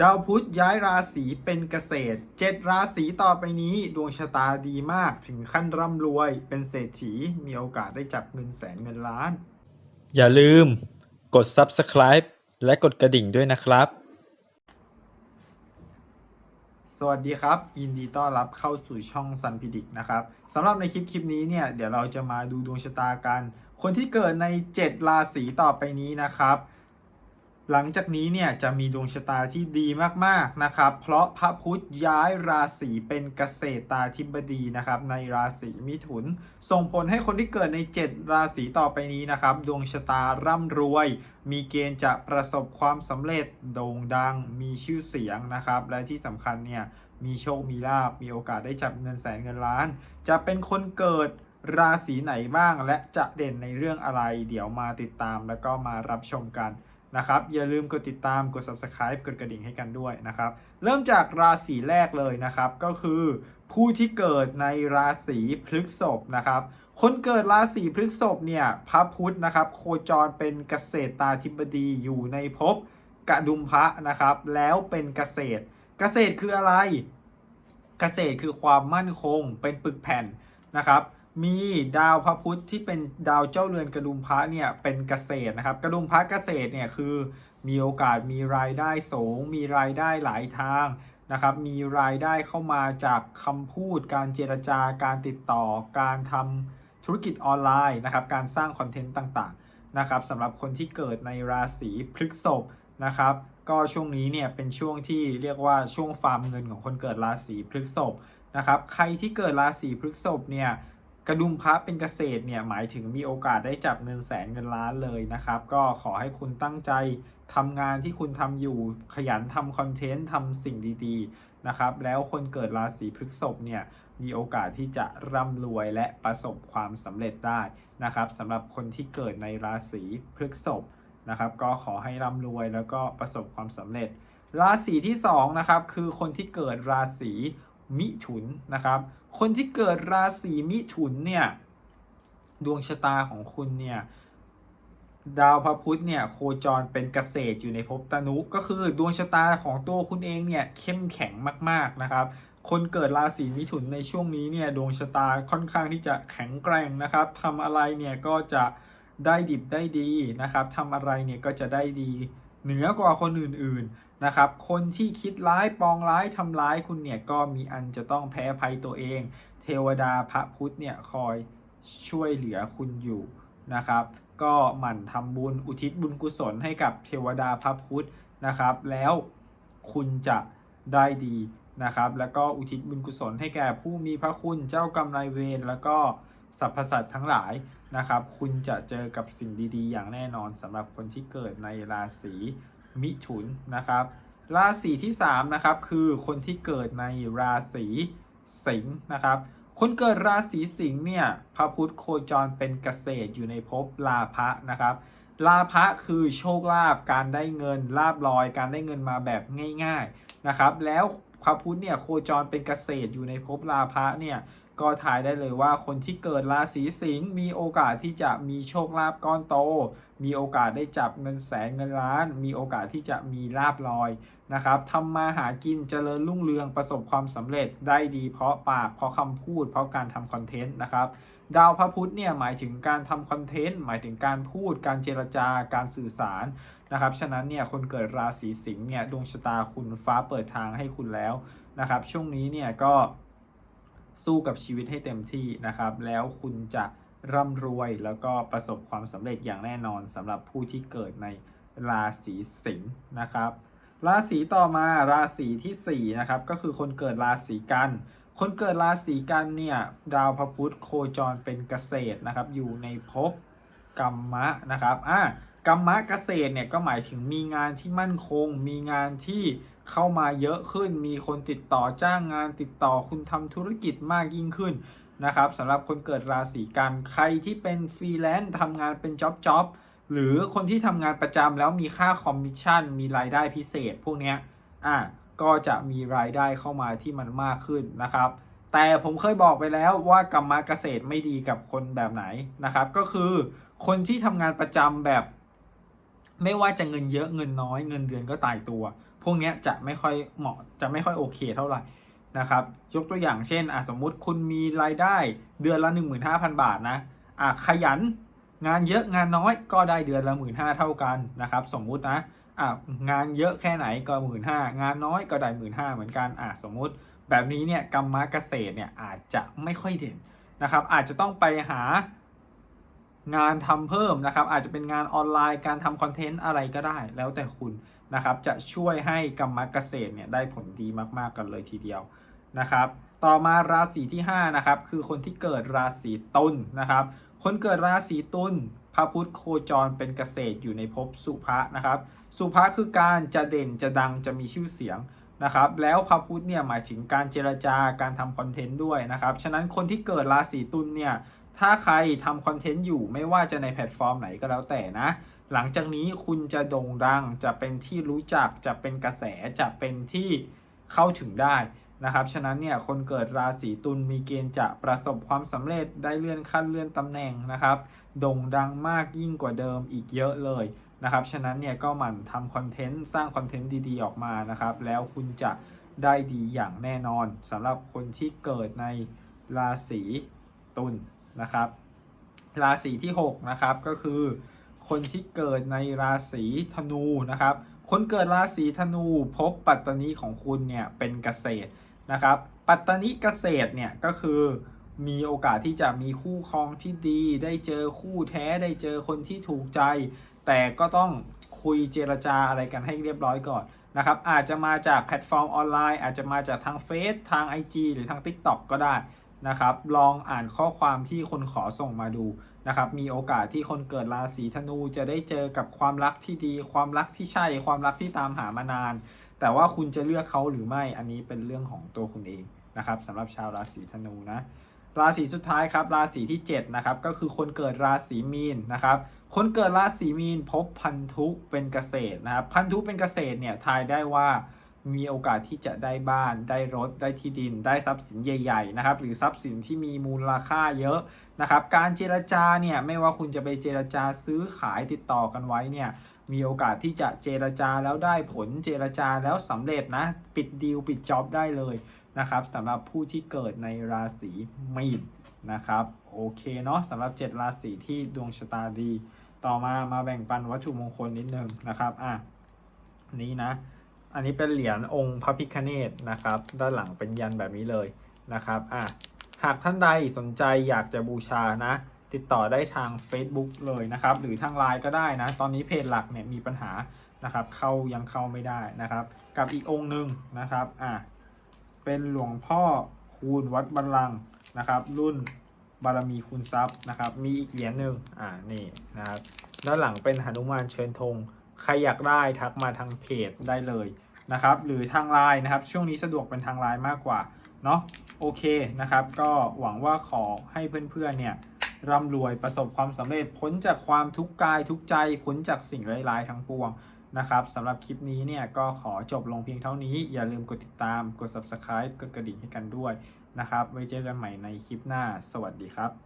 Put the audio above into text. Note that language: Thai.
ดาวพุธย้ายราศีเป็นเกษตร เจ็ดราศีต่อไปนี้ดวงชะตาดีมากถึงขั้นร่ำรวย เป็นเศรษฐีมีโอกาสได้จับเงินแสนเงินล้าน อย่าลืมกด subscribe และกดกระดิ่งด้วยนะครับ สวัสดีครับ ยินดีต้อนรับเข้าสู่ช่องซันพิดิกนะครับสำหรับในคลิปคลิปนี้เนี่ยเดี๋ยวเราจะมาดูดวงชะตากัน คนที่เกิดใน 7 ราศีต่อไปนี้นะครับ หลังจากนี้เนี่ยจะมีดวงชะตาที่ดีมากๆนะครับ เพราะพระพุธย้ายราศีเป็นเกษตราธิบดีนะครับ ในราศีมิถุน ส่งผลให้คนที่เกิดใน 7 ราศีต่อไปนี้นะครับ ดวงชะตาร่ำรวย มีเกณฑ์จะประสบความสำเร็จโด่งดัง มีชื่อเสียงนะครับ และที่สำคัญเนี่ยมีโชคมีลาบมีโอกาสได้จับเงินแสนเงินล้าน จะเป็นคนเกิดราศีไหนบ้าง และจะเด่นในเรื่องอะไร เดี๋ยวมาติดตามแล้วก็มารับชมกัน นะครับ อย่าลืมกดติดตามกด subscribe กดกระดิ่งให้กันด้วยนะครับ เริ่มจากราศีแรกเลยนะครับ ก็คือผู้ที่เกิดในราศีพฤษภนะครับ คนเกิดราศีพฤษภเนี่ยพระพุธนะครับ โคจรเป็นเกษตรตาธิบดีอยู่ในภพกระดุมพระนะครับ แล้วเป็นเกษตร เกษตรคืออะไร เกษตรคือความมั่นคงเป็นปึกแผ่นนะครับ มีดาวพระพุธที่เป็นดาวเจ้าเรือนกระดุมพระเนี่ยเป็นเกษตรนะครับ กระดุมพระเกษตรเนี่ยคือมีโอกาสมีรายได้สูง มีรายได้หลายทางนะครับ มีรายได้เข้ามาจากคำพูด การเจรจาการติดต่อ การทำธุรกิจออนไลน์นะครับ การสร้างคอนเทนต์ต่างๆนะครับสำหรับคนที่เกิดในราศีพฤษภนะครับ ก็ช่วงนี้เนี่ยเป็นช่วงที่เรียกว่าช่วงฟาร์มเงินของคนเกิดราศีพฤษภนะครับ ใครที่เกิดราศีพฤษภเนี่ย กระดุมพระเป็นเกษตรเนี่ยหมายถึงมีโอกาสได้จับเงินแสนเงินล้านเลยนะครับ ก็ขอให้คุณตั้งใจทำงานที่คุณทำอยู่ขยันทำคอนเทนต์ทำสิ่งดีๆนะครับ แล้วคนเกิดราศีพฤษภเนี่ยมีโอกาสที่จะร่ำรวยและประสบความสำเร็จได้นะครับสำหรับคนที่เกิดในราศีพฤษภนะครับ ก็ขอให้ร่ำรวยแล้วก็ประสบความสำเร็จ ราศีที่สองนะครับคือคนที่เกิดราศี มิถุนนะครับ คนที่เกิดราศีมิถุนเนี่ย ดวงชะตาของคุณเนี่ยดาวพระพุธเนี่ยโคจรเป็นเกษตรอยู่ในภพตนุ ก็คือดวงชะตาของตัวคุณเองเนี่ยเข้มแข็งมากๆนะครับ คนเกิดราศีมิถุนในช่วงนี้เนี่ยดวงชะตาค่อนข้างที่จะแข็งแกร่งนะครับทำอะไรเนี่ยก็จะได้ดิบได้ดีนะครับทำอะไรเนี่ยก็จะได้ดีเหนือกว่าคนอื่นๆ นะครับ คนที่คิดร้ายปองร้ายทำร้ายคุณเนี่ยก็มีอันจะต้องแพ้ภัยตัวเอง เทวดาพระพุทธเนี่ยคอยช่วยเหลือคุณอยู่นะครับ ก็หมั่นทำบุญอุทิศบุญกุศลให้กับเทวดาพระพุทธนะครับ แล้วคุณจะได้ดีนะครับ แล้วก็อุทิศบุญกุศลให้แก่ผู้มีพระคุณเจ้ากรรมนายเวรแล้วก็สรรพสัตว์ทั้งหลายนะครับ คุณจะเจอกับสิ่งดีๆ อย่างแน่นอนสำหรับคนที่เกิดในราศี มิถุนนะครับ ราศีที่3นะครับคือคนที่เกิดในราศีสิงห์นะครับคนเกิดราศีสิงห์เนี่ยพระพุธโคจรเป็นเกษตรอยู่ในภพลาภะนะครับลาภะคือโชคลาภการได้เงินลาบลอย การได้เงินมาแบบง่ายๆนะครับ แล้วพระพุธเนี่ยโคจรเป็นเกษตรอยู่ในภพลาภะเนี่ย ก็ทายได้เลยว่าคนที่เกิดราศีสิงห์มีโอกาสที่จะมีโชคลาภก้อนโต มีโอกาสได้จับเงินแสนเงินล้าน มีโอกาสที่จะมีลาบลอยนะครับทำมาหากินเจริญรุ่งเรืองประสบความสำเร็จได้ดีเพราะปากเพราะคำพูด เพราะการทำคอนเทนต์นะครับดาวพระพุธเนี่ยหมายถึงการทำคอนเทนต์หมายถึงการพูด การเจรจาการสื่อสารนะครับฉะนั้นเนี่ยคนเกิดราศีสิงห์เนี่ยดวงชะตาคุณฟ้าเปิดทางให้คุณแล้วนะครับช่วงนี้เนี่ยก็ สู้กับชีวิตให้เต็มที่นะครับ แล้วคุณจะร่ำรวยแล้วก็ประสบความสำเร็จอย่างแน่นอนสำหรับผู้ที่เกิดในราศีสิงห์นะครับ ราศีต่อมาราศีที่4นะครับก็คือคนเกิดราศีกัน คนเกิดราศีกันเนี่ยดาวพระพุธโคจรเป็นเกษตรนะครับอยู่ในภพกรรมะนะครับอะ กรรมะเกษตรเนี่ยก็หมายถึงมีงานที่มั่นคง มีงานที่เข้ามาเยอะขึ้น มีคนติดต่อจ้างงานติดต่อคุณทำธุรกิจมากยิ่งขึ้นนะครับสำหรับคนเกิดราศีกันใครที่เป็นฟรีแลนซ์ทำงานเป็นจ็อบจ็อบหรือคนที่ทำงานประจำแล้วมีค่าคอมมิชชั่น มีรายได้พิเศษพวกเนี้ยอะก็จะมีรายได้เข้ามาที่มันมากขึ้นนะครับ แต่ผมเคยบอกไปแล้วว่ากรรมะเกษตรไม่ดีกับคนแบบไหนนะครับ ก็คือคนที่ทำงานประจำแบบ ไม่ว่าจะเงินเยอะเงินน้อยเงินเดือนก็ตายตัว พวกนี้จะไม่ค่อยเหมาะจะไม่ค่อยโอเคเท่าไหร่นะครับ ยกตัวอย่างเช่นอะสมมุติคุณมีรายได้เดือนละ 15,000 บาทนะอะขยันงานเยอะงานน้อยก็ได้เดือนละ 1 5ื่นเท่ากันนะครับ สมมุตินะอะงานเยอะแค่ไหนก็ 1 5ื่นงานน้อยก็ได้ 1 5ื่นเหมือนกันอะสมมุติ แบบนี้เนี่ยกรรมะเกษตรเนี่ยอาจจะไม่ค่อยเด่นนะครับ อาจจะต้องไปหา งานทำเพิ่มนะครับ อาจจะเป็นงานออนไลน์การทำคอนเทนต์อะไรก็ได้ แล้วแต่คุณนะครับ จะช่วยให้กรรมะเกษตรเนี่ยได้ผลดีมากๆกันเลยทีเดียวนะครับ ต่อมาราศีที่5นะครับคือคนที่เกิดราศีตุลนะครับ คนเกิดราศีตุลพระพุธโคจรเป็นเกษตรอยู่ในภพสุภะนะครับ สุภะคือการจะเด่นจะดังจะมีชื่อเสียงนะครับแล้วพระพุธเนี่ยหมายถึงการเจรจาการทำคอนเทนต์ด้วยนะครับ ฉะนั้นคนที่เกิดราศีตุลเนี่ย ถ้าใครทำคอนเทนต์อยู่ไม่ว่าจะในแพลตฟอร์มไหนก็แล้วแต่นะ หลังจากนี้คุณจะโด่งดัง จะเป็นที่รู้จัก จะเป็นกระแส จะเป็นที่เข้าถึงได้นะครับ ฉะนั้นเนี่ย คนเกิดราศีตุลมีเกณฑ์จะประสบความสำเร็จได้เลื่อนขั้นเลื่อนตำแหน่งนะครับ โด่งดังมากยิ่งกว่าเดิมอีกเยอะเลยนะครับ ฉะนั้นเนี่ยก็หมั่นทำคอนเทนต์สร้างคอนเทนต์ดีๆออกมานะครับ แล้วคุณจะได้ดีอย่างแน่นอนสำหรับคนที่เกิดในราศีตุล นะครับราศีที่6นะครับก็คือคนที่เกิดในราศีธนูนะครับ คนเกิดราศีธนูพบปัตตานีของคุณเนี่ยเป็นเกษตรนะครับ ปัตตานีเกษตรเนี่ยก็คือมีโอกาสที่จะมีคู่ครองที่ดี ได้เจอคู่แท้ได้เจอคนที่ถูกใจ แต่ก็ต้องคุยเจรจาอะไรกันให้เรียบร้อยก่อนนะครับอาจจะมาจากแพลตฟอร์มออนไลน์ อาจจะมาจากทางเฟซทาง IG หรือทาง TikTok ก็ได้ นะครับ ลองอ่านข้อความที่คนขอส่งมาดูนะครับ มีโอกาสที่คนเกิดราศีธนูจะได้เจอกับความรักที่ดี ความรักที่ใช่ ความรักที่ตามหามานาน แต่ว่าคุณจะเลือกเขาหรือไม่ อันนี้เป็นเรื่องของตัวคุณเองนะครับสำหรับชาวราศีธนูนะ ราศีสุดท้ายครับ ราศีที่7นะครับ ก็คือคนเกิดราศีมีนนะครับ คนเกิดราศีมีนพบพันธุเป็นเกษตรนะครับ พันธุเป็นเกษตรเนี่ย ทายได้ว่า มีโอกาสที่จะได้บ้าน ได้รถ ได้ที่ดิน ได้ทรัพย์สินใหญ่ๆนะครับ หรือทรัพย์สินที่มีมูลค่าเยอะนะครับ การเจรจาเนี่ยไม่ว่าคุณจะไปเจรจาซื้อขายติดต่อกันไว้เนี่ยมีโอกาสที่จะเจรจาแล้วได้ผลเจรจาแล้วสำเร็จนะ ปิดดีลปิดจ็อบได้เลยนะครับสำหรับผู้ที่เกิดในราศีมีนนะครับโอเคเนาะสำหรับ 7 ราศีที่ดวงชะตาดี ต่อมามาแบ่งปันวัตถุมงคลนิดนึงนะครับอะนี้นะ อันนี้เป็นเหรียญองค์พระพิคเนตนะครับ ด้านหลังเป็นยันแบบนี้เลยนะครับอะหากท่านใดสนใจอยากจะบูชานะ ติดต่อได้ทาง Facebook เลยนะครับ หรือทางไลน์ก็ได้นะ ตอนนี้เพจหลักเนี่ยมีปัญหานะครับ เข้ายังเข้าไม่ได้นะครับ กับอีกองค์หนึ่งนะครับอะเป็นหลวงพ่อคูณวัดบัลลังก์นะครับ รุ่นบารมีคูณทรัพย์นะครับ มีอีกเหรียญหนึ่งอ่านี่นะครับ ด้านหลังเป็นหนุมานเชิญธง ใครอยากได้ทักมาทางเพจได้เลย นะครับหรือทางไลน์นะครับช่วงนี้สะดวกเป็นทางไลน์มากกว่าเนาะโอเคนะครับ ก็หวังว่าขอให้เพื่อนๆเนี่ยร่ำรวยประสบความสำเร็จพ้นจากความทุกข์กายทุกใจพ้นจากสิ่งร้ายๆทั้งปวงนะครับสำหรับคลิปนี้เนี่ยก็ขอจบลงเพียงเท่านี้ อย่าลืมกดติดตามกด subscribe กดกระดิ่งให้กันด้วยนะครับ ไว้เจอกันใหม่ในคลิปหน้า สวัสดีครับ